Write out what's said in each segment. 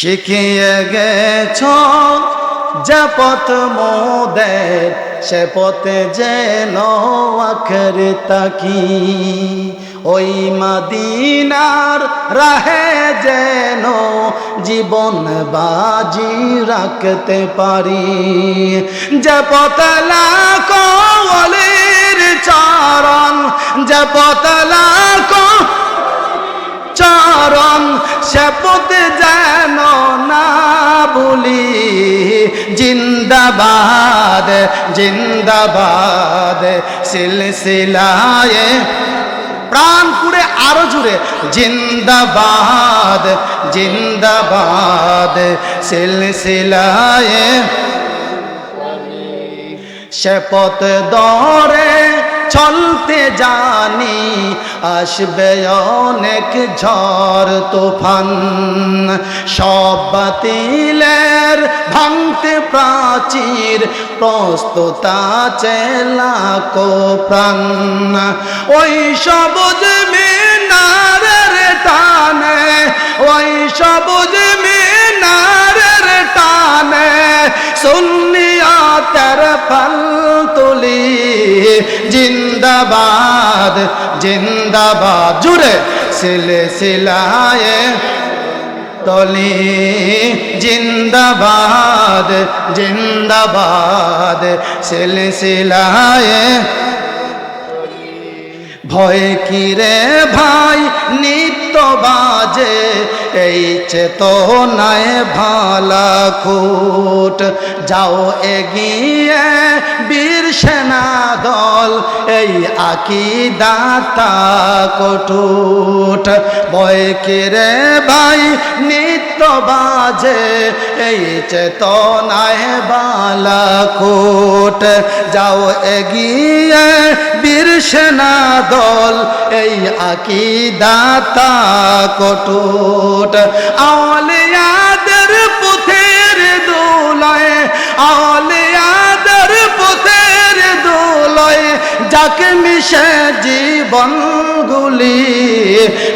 শিখিয়ে গেছ, যে পথ মোদের, সে পথে যেন আখের তাকি। ওই মাদিনার রাহে যেন জীবন বাজি রাখতে পারি। যে পতলা কলের চরণ, যে পতলা শপথ যেন না বলি জিন্দাবাদ জিন্দাবাদ, সিলসিলায় প্রাণ পুরে আরও জুড়ে, জিন্দাবাদ জিন্দাবাদ, সিলসিলায়। শপথ দরে চলতে জানি, আসবে অনেক ঝড় তুফান। সব বাতিলের ভাঙতে প্রাচীর, প্রস্তুতা চেলা কো প্রাণ। ওই সবুজ মিনারের টানে, ওই সবুজ মিনারের টানে সুন্নিয়াতের তুলি জিন্দাবাদ জিন্দাবাদ। জুড়ে সিলে সিলায়ে তলি। জিন্দাবাদ জিন্দাবাদ। সিলে সিলায়ে ভয় কিরে ভাই নিত্য বাজে, এই চেতনায় ভালা খুট। যাও এগিয়ে বীর সেনা দল, এই আকিদাতা কটুট ভয় কিরে ভাই, নিত্য বাজে, এই চেতনায় বালা কোট যাও এগিয়ে, বীর সেনা দল, এই আকিদাতা কটুট। আওলিয়াদের পুথের দোলায়, আওলিয়াদের পুথের দোলায় যাকে মিশে জীবন গুলি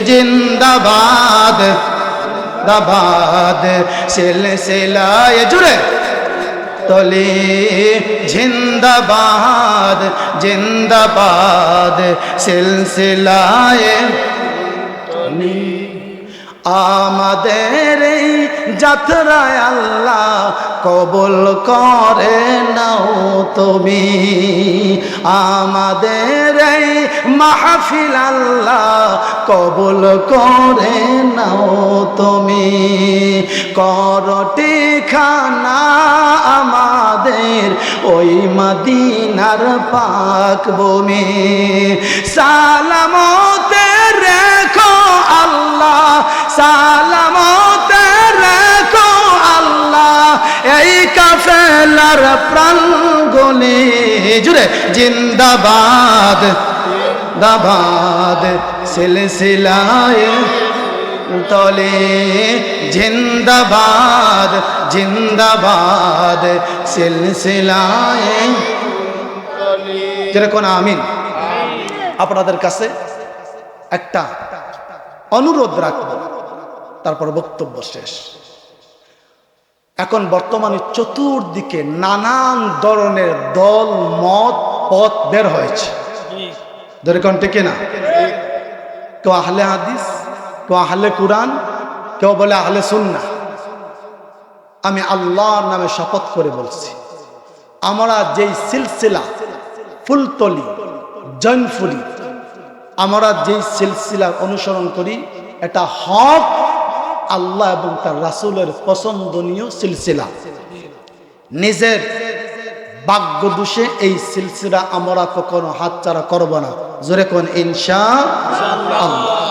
জিন্দাবাদ দাবাদ সিলসিলায়। জুড়ে তলি, জিন্দাবাদ জিন্দাবাদ, সিলসিলায় আমাদের যাত্রায় আল্লাহ কবল করে নাও তুমি। আমাদের এই মাহফিল আল্লাহ কবল করে নাও তুমি। করটি খানা মদিনার পাক ভূমি সালামতে রেখো আল্লাহ, সালামতে রেখো আল্লাহ। এই কাফেলার প্রাণ গলি, জুড়ে জিন্দাবাদ দাবাদ সিলসিলায় তলে। জিন্দাবাদ জিন্দাবাদ, সিলসিলায়। যেরকম আমিন? আপনাদের কাছে একটা অনুরোধ রাখব। তারপর বক্তব্য শেষ। এখন বর্তমানে চতুর্দিকে নানান ধরনের দল, মত, পথ বের হয়েছে। যেরকম টিকে না কেউ আহলে হাদিস? কেউ আহলে কোরআন, কেউ বলে আহলে সুন্না আমি আল্লাহর নামে শপথ করে বলছি, আমরা যেই সিলসিলা ফুলতলি, জৈনফুলি, আমরা যেই সিলসিলার অনুসরণ করি, এটা হক আল্লাহ এবং তার রাসুলের পছন্দনীয় সিলসিলা। নিজের ভাগ্য দোষে এই সিলসিলা আমরা কখনো হাতছাড়া করব না। জোরে কোন ইনশা আল্লাহ।